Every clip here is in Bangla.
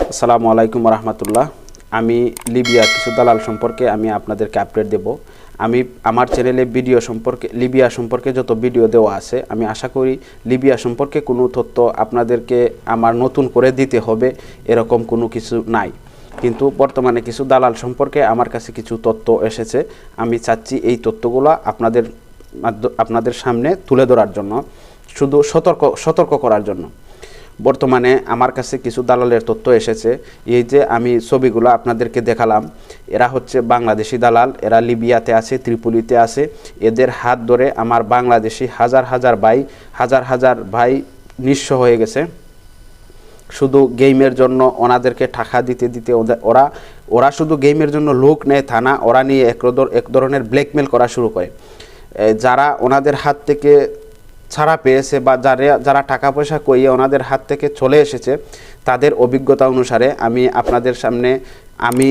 আসসালামু আলাইকুম রহমতুল্লাহ। আমি লিবিয়া কিছু দালাল সম্পর্কে আমি আপনাদেরকে আপডেট দেব। আমি আমার চ্যানেলে ভিডিও সম্পর্কে, লিবিয়া সম্পর্কে যত ভিডিও দেওয়া আছে, আমি আশা করি লিবিয়া সম্পর্কে কোনো তথ্য আপনাদেরকে আমার নতুন করে দিতে হবে, এরকম কোনো কিছু নাই। কিন্তু বর্তমানে কিছু দালাল সম্পর্কে আমার কাছে কিছু তথ্য এসেছে। আমি চাচ্ছি এই তথ্যগুলো আপনাদের আপনাদের সামনে তুলে ধরার জন্য, শুধু সতর্ক সতর্ক করার জন্য। বর্তমানে আমার কাছে কিছু দালালের তথ্য এসেছে। এই যে আমি ছবিগুলো আপনাদেরকে দেখালাম, এরা হচ্ছে বাংলাদেশি দালাল, এরা লিবিয়াতে আছে, ত্রিপুলিতে আছে। এদের হাত ধরে আমার বাংলাদেশি হাজার হাজার ভাই, হাজার হাজার ভাই নিঃস্ব হয়ে গেছে। শুধু গেমের জন্য ওনাদেরকে টাকা দিতে দিতে ওরা ওরা শুধু গেমের জন্য লোক নেয়, থানা, ওরা নিয়ে এক ধরনের ব্ল্যাকমেল করা শুরু করে। যারা ওনাদের হাত থেকে ছাড়া পেয়েছে বা যারা যারা টাকা পয়সা কইয়ে ওনাদের হাত থেকে চলে এসেছে, তাদের অভিজ্ঞতা অনুসারে আমি আপনাদের সামনে, আমি,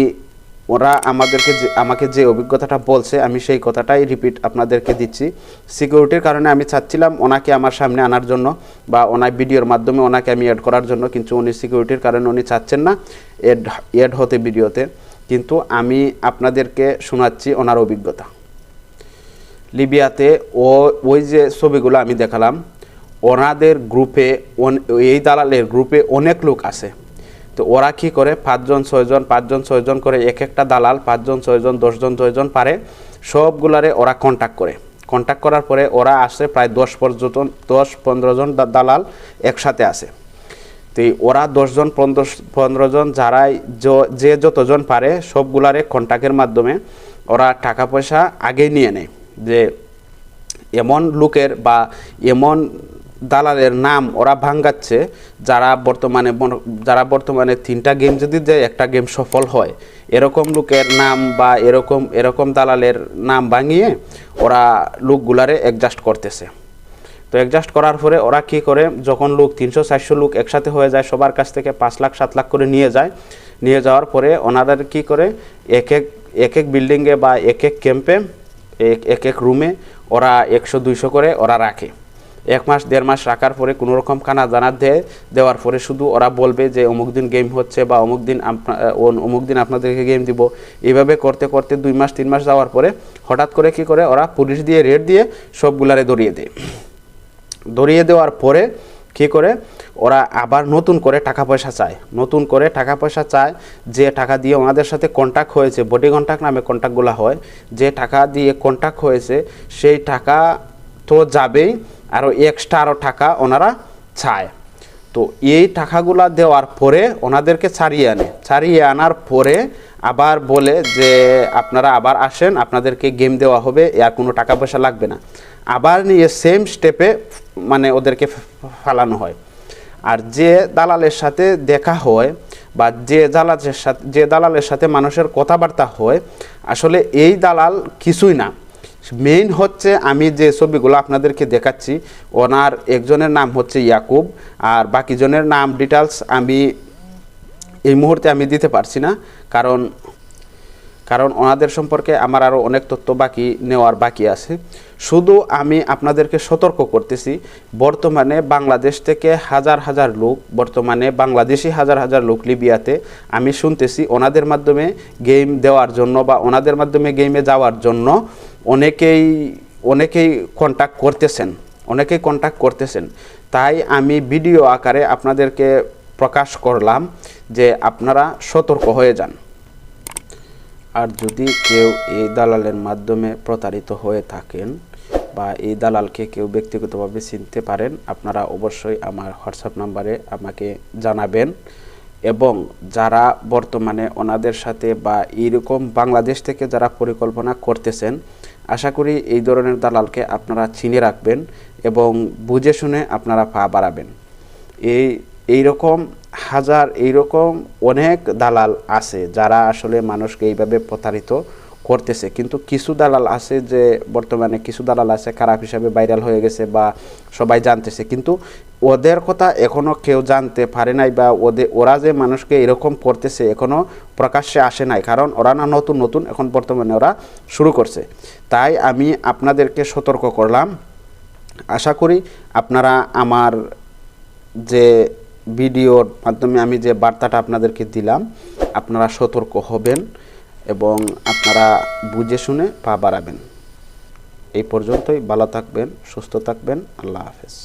ওরা আমাদেরকে যে, আমাকে যে অভিজ্ঞতাটা বলছে, আমি সেই কথাটাই রিপিট আপনাদেরকে দিচ্ছি। সিকিউরিটির কারণে আমি চাচ্ছিলাম ওনাকে আমার সামনে আনার জন্য বা ওনার ভিডিওর মাধ্যমে ওনাকে আমি অ্যাড করার জন্য, কিন্তু উনি সিকিউরিটির কারণে উনি চাচ্ছেন না এড এড হতে ভিডিওতে। কিন্তু আমি আপনাদেরকে শোনাচ্ছি ওনার অভিজ্ঞতা। লিবিয়াতে ও ওই যে ছবিগুলো আমি দেখালাম, ওনাদের গ্রুপে এই দালালের গ্রুপে অনেক লোক আছে। তো ওরা কি করে, পাঁচজন, ছয়জন পাঁচজন, ছয়জন করে এক একটা দালাল, পাঁচজন, ছয়জন, দশজন ছয়জন পারে, সবগুলারে ওরা কন্ট্যাক্ট করে। কন্ট্যাক্ট করার পরে ওরা আসে প্রায় দশ পর্যন্ত দশ পনেরো জন দালাল একসাথে আসে। তো ওরা দশজন, পনেরো পনেরো জন যারাই যে যতজন পারে সবগুলারে কন্ট্যাক্টের মাধ্যমে ওরা টাকা পয়সা আগেই নিয়ে নেয়। যে এমন লোকের বা এমন দালালের নাম ওরা ভাঙ্গাচ্ছে, যারা বর্তমানে যারা বর্তমানে তিনটা গেম যদি দেয়, একটা গেম সফল হয়। এরকম লোকের নাম বা এরকম এরকম দালালের নাম ভাঙিয়ে ওরা লোকগুলারে অ্যাডজাস্ট করতেছে। তো অ্যাডজাস্ট করার পরে ওরা কি করে, যখন লোক তিনশো, চারশো লোক একসাথে হয়ে যায়, সবার কাছ থেকে পাঁচ লাখ, সাত লাখ করে নিয়ে যায়, নিয়ে যাওয়ার পরে ওনাদের কি করে, এক এক এক এক বিল্ডিংয়ে বা এক এক ক্যাম্পে এক এক এক রুমে ওরা একশো, দুইশো করে ওরা রাখে। এক মাস, দেড় মাস রাখার পরে কোনো রকম কানা জানা দেয় দেওয়ার পরে শুধু ওরা বলবে যে অমুক দিন গেম হচ্ছে বা অমুক দিন অমুক দিন আপনাদেরকে গেম দিব। এইভাবে করতে করতে দুই মাস, তিন মাস যাওয়ার পরে হঠাৎ করে কি করে ওরা পুলিশ দিয়ে রেড দিয়ে সবগুলারে ধরিয়ে দেয়। ধরিয়ে দেওয়ার পরে কী করে? ওরা আবার নতুন করে টাকা পয়সা চায়। নতুন করে টাকা পয়সা চায় যে টাকা দিয়ে ওনাদের সাথে কন্ট্যাক্ট হয়েছে। বডি কন্ট্যাক্ট নামে কন্ট্যাক্টগুলো হয়। যে টাকা দিয়ে কন্ট্যাক্ট হয়েছে, সেই টাকা তো যাবেই। আরও এক্সট্রা আরও টাকা ওনারা চায়। তো এই টাকাগুলা দেওয়ার পরে ওনাদেরকে ছাড়িয়ে আনে। ছাড়িয়ে আনার পরে আবার বলে যে, আপনারা আবার আসেন। আপনাদেরকে গেম দেওয়া হবে। আর কোনো টাকা পয়সা লাগবে না। আবার নিয়ে সেম স্টেপে মানে ওদেরকে ফালানো হয়। আর যে দালালের সাথে দেখা হয় বা যে দালালের সাথে, যে দালালের সাথে মানুষের কথাবার্তা হয়, আসলে এই দালাল কিছুই না। মেইন হচ্ছে আমি যে ছবিগুলো আপনাদেরকে দেখাচ্ছি, ওনার একজনের নাম হচ্ছে ইয়াকুব, আর বাকিজনের নাম ডিটেলস আমি এই মুহূর্তে আমি দিতে পারছি না, কারণ কারণ ওনাদের সম্পর্কে আমার আরও অনেক তথ্য বাকি নেওয়ার বাকি আছে। শুধু আমি আপনাদেরকে সতর্ক করতেছি, বর্তমানে বাংলাদেশ থেকে হাজার হাজার লোক, বর্তমানে বাংলাদেশি হাজার হাজার লোক লিবিয়াতে আমি শুনতেছি ওনাদের মাধ্যমে গেম দেওয়ার জন্য বা ওনাদের মাধ্যমে গেমে যাওয়ার জন্য অনেকেই অনেকেই কন্ট্যাক্ট করতেছেন, অনেকেই কন্ট্যাক্ট করতেছেন। তাই আমি ভিডিও আকারে আপনাদেরকে প্রকাশ করলাম যে আপনারা সতর্ক হয়ে যান। আর যদি কেউ এই দালালের মাধ্যমে প্রতারিত হয়ে থাকেন বা এই দালালকে কেউ ব্যক্তিগতভাবে চিনতে পারেন, আপনারা অবশ্যই আমার হোয়াটসঅ্যাপ নাম্বারে আমাকে জানাবেন। এবং যারা বর্তমানে ওনাদের সাথে বা এইরকম বাংলাদেশ থেকে যারা পরিকল্পনা করতেছেন, আশা করি এই ধরনের দালালকে আপনারা চিনে রাখবেন এবং বুঝে শুনে আপনারা পা বাড়াবেন। এই, এইরকম হাজার এইরকম অনেক দালাল আছে যারা আসলে মানুষকে এইভাবে প্রতারিত করতেছে। কিন্তু কিছু দালাল আছে যে বর্তমানে কিছু দালাল আছে খারাপ হিসাবে ভাইরাল হয়ে গেছে বা সবাই জানতেছে। কিন্তু ওদের কথা এখনও কেউ জানতে পারে নাই বা ওদের ওরা যে মানুষকে এরকম করতেছে এখনও প্রকাশ্যে আসে নাই। কারণ ওরা না নতুন নতুন, এখন বর্তমানে ওরা শুরু করছে। তাই আমি আপনাদেরকে সতর্ক করলাম। আশা করি আপনারা আমার যে ভিডিওর মাধ্যমে আমি যে বার্তাটা আপনাদেরকে দিলাম, আপনারা সতর্ক হবেন এবং আপনারা বুঝে শুনে পা বাড়াবেন। এই পর্যন্তই, ভালো থাকবেন, সুস্থ থাকবেন, আল্লাহ হাফেজ।